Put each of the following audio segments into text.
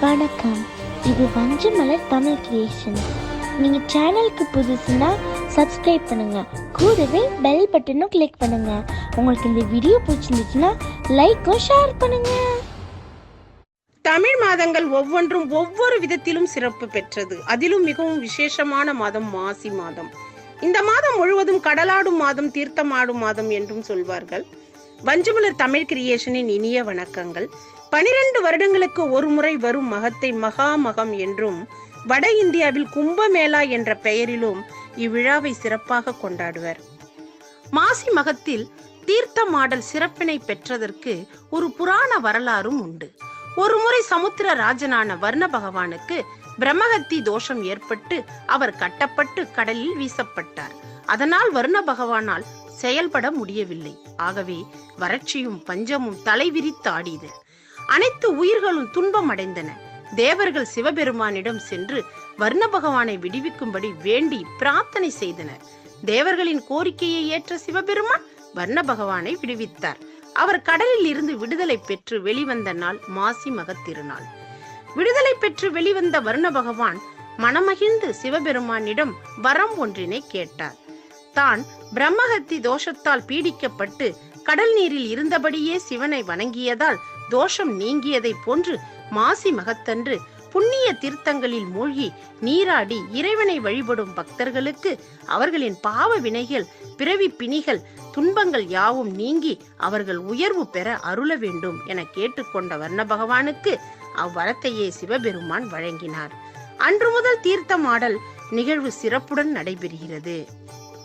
வணக்கம். இது வஞ்சமலர் தமிழ் கிரியேஷன் நீங்க சேனலுக்கு புதுசுன்னா சப்ஸ்கிரைப் பண்ணுங்கள் கூடவே பெல் பட்டனும் கிளிக் பண்ணுங்க. உங்களுக்கு இந்த வீடியோ பிடிச்சிருந்துச்சுன்னா லைக்கும் ஷேர் பண்ணுங்க. தமிழ் மாதங்கள் ஒவ்வொன்றும் ஒவ்வொரு விதத்திலும் சிறப்பு பெற்றது. அதிலும் மிகவும் விசேஷமான மாதம் மாசி மாதம். இந்த மாதம் முழுவதும் கடலாடும் மாதம் தீர்த்தமாடும் மாதம் என்றும் சொல்வார்கள். வஞ்சமலர் தமிழ் கிரியேஷனின் இனிய வணக்கங்கள். பனிரெண்டு வருடங்களுக்கு ஒரு முறை வரும் மகத்தை மகா மகம் என்றும் வட இந்தியாவில் கும்பமேளா என்ற பெயரிலும் இவ்விழாவை சிறப்பாக கொண்டாடுவர். மாசி மகத்தில் தீர்த்தமாடல் சிறப்பினை பெற்றதற்கு ஒரு புராண வரலாறும் உண்டு. ஒருமுறை சமுத்திர ராஜனான வர்ண பகவானுக்கு பிரம்மஹத்தி தோஷம் ஏற்பட்டு அவர் கட்டப்பட்டு கடலில் வீசப்பட்டார். அதனால் வர்ண பகவானால் செயல்பட முடியவில்லை. ஆகவே வறட்சியும் பஞ்சமும் தலைவிரித்து ஆடியது. அனைத்து உயிர்களும் துன்பம் அடைந்தன தேவர்கள் சிவபெருமானிடம் சென்று வர்ண பகவானை விடுவிக்கும்படி வேண்டி பிரார்த்தனை செய்தனர். தேவர்களின் கோரிக்கையை ஏற்ற சிவபெருமான் வர்ண பகவானை விடுவித்தார். அவர் கடலில் இருந்து விடுதலை பெற்று வெளிவந்த நாள் மாசி மகத்திருநாள் விடுதலை பெற்று வெளிவந்த வர்ண பகவான் மனமகிழ்ந்து சிவபெருமானிடம் வரம் ஒன்றினை கேட்டார். தான் பிரம்மஹத்தி தோஷத்தால் பீடிக்கப்பட்டு கடல் நீரில் இருந்தபடியே சிவனை வணங்கியதால் தோஷம் நீங்கியதைப் போன்று மாசி மகத்தன்று புண்ணிய தீர்த்தங்களில் மூழ்கி நீராடி இறைவனை வழிபடும் பக்தர்களுக்கு அவர்களின் பாவ வினைகள் பிறவி பிணிகள் துன்பங்கள் யாவும் நீங்கி அவர்கள் உயர்வு பெற அருள வேண்டும் என கேட்டுக்கொண்ட வர்ண பகவானுக்கு அவ்வரத்தையே சிவபெருமான் வழங்கினார். அன்று முதல் தீர்த்தமாடல் நிகழ்வு சிறப்புடன் நடைபெறுகிறது.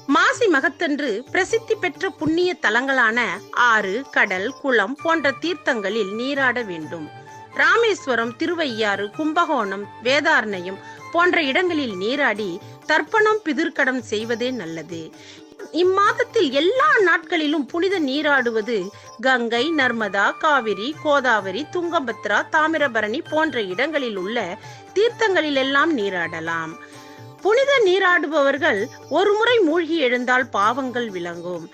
மாசி மகத்தன்று பிரசித்தி பெற்ற புண்ணிய தலங்களான ஆறு கடல் குளம் போன்ற தீர்த்தங்களில் நீராட வேண்டும். ராமேஸ்வரம் திருவையாறு கும்பகோணம் வேதாரண்யம் போன்ற இடங்களில் நீராடி தர்ப்பணம் பிதிர்கடம் செய்வதே நல்லது. இம்மாதத்தில் எல்லா நாட்களிலும் புனித நீராடுவது கங்கை நர்மதா காவிரி கோதாவரி துங்கபத்ரா தாமிரபரணி போன்ற இடங்களில் உள்ள தீர்த்தங்களில் எல்லாம் நீராடலாம். புனித நீராடுபவர்கள் ஒரு முறை மூழ்கி எழுந்தால் பாவங்கள் விளங்கும்.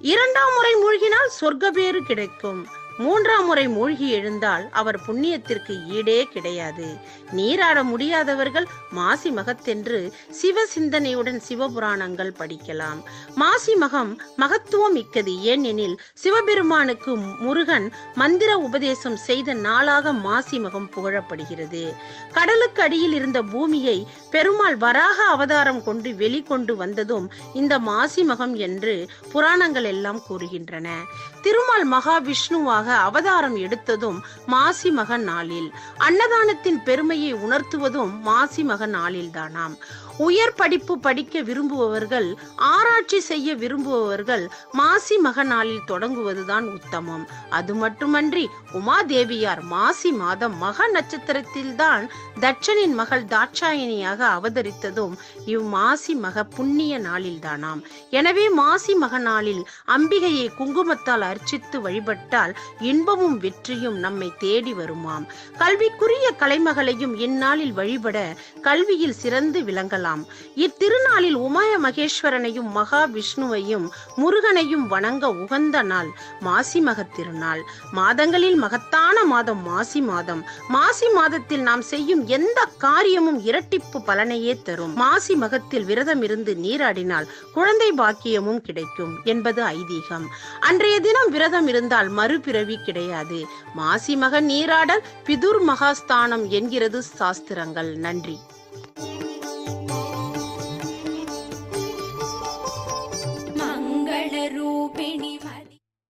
இரண்டாம் முறை மூழ்கினால் சொர்க்கபேறு கிடைக்கும். மூன்றாம் முறை மூழ்கி எழுந்தால் அவர் புண்ணியத்திற்கு ஈடே கிடையாது. நீராட முடியாதவர்கள் மாசி மகத்தென்று சிவ சிந்தனையுடன் சிவபுராணங்கள் படிக்கலாம். மாசி மகம் மகத்துவம் மிக்கது. ஏனெனில் சிவபெருமானுக்கு முருகன் மந்திர உபதேசம் செய்த நாளாக மாசி மகம் புகழப்படுகிறது. கடலுக்கு அடியில் இருந்த பூமியை பெருமாள் வராக அவதாரம் கொண்டு வெளிக்கொண்டு வந்ததும் இந்த மாசி மகம் என்று புராணங்கள் எல்லாம் கூறுகின்றன. திருமால் மகாவிஷ்ணுவாக அவதாரம் எடுத்ததும் மாசி மக நாளில். அன்னதானத்தின் பெருமையை உணர்த்துவதும் மாசி மக நாளில்தானாம். உயர் படிப்பு படிக்க விரும்புபவர்கள் ஆராய்ச்சி செய்ய விரும்புபவர்கள் மாசி மக நாளில் தொடங்குவதுதான் உத்தமம். அது மட்டுமன்றி உமாதேவியார் மாசி மாதம் மக நட்சத்திரத்தில்தான் தட்சனின் மகள் தாட்சாயணியாக அவதரித்ததும் இவ் மாசி மக புண்ணிய நாளில்தானாம். எனவே மாசி மக நாளில் அம்பிகையை குங்குமத்தால் அர்ச்சித்து வழிபட்டால் இன்பமும் வெற்றியும் நம்மை தேடி வருமாம். கல்விக்குரிய கலைமகளையும் இந்நாளில் வழிபட கல்வியில் சிறந்து விளங்கலாம். இத்திருநாளில் உமாய மகேஸ்வரனையும் மகா விஷ்ணுவையும் முருகனையும் வணங்க உகந்த நாள் மாசி மகத் திருநாள். மாதங்களில் மகத்தான மாதம் மாசி மாதம். மாசி மாதத்தில் நாம் செய்யும் எந்த காரியமும் இரட்டிப்பு பலனையே தரும். மாசி மகத்தில் விரதம் இருந்து நீராடினால் குழந்தை பாக்கியமும் கிடைக்கும் என்பது ஐதீகம். அன்றைய தினம் விரதம் இருந்தால் மறுபிறவி கிடையாது. மாசி மக நீராடல் பிதுர் மகாஸ்தானம் என்கிறது சாஸ்திரங்கள். நன்றி.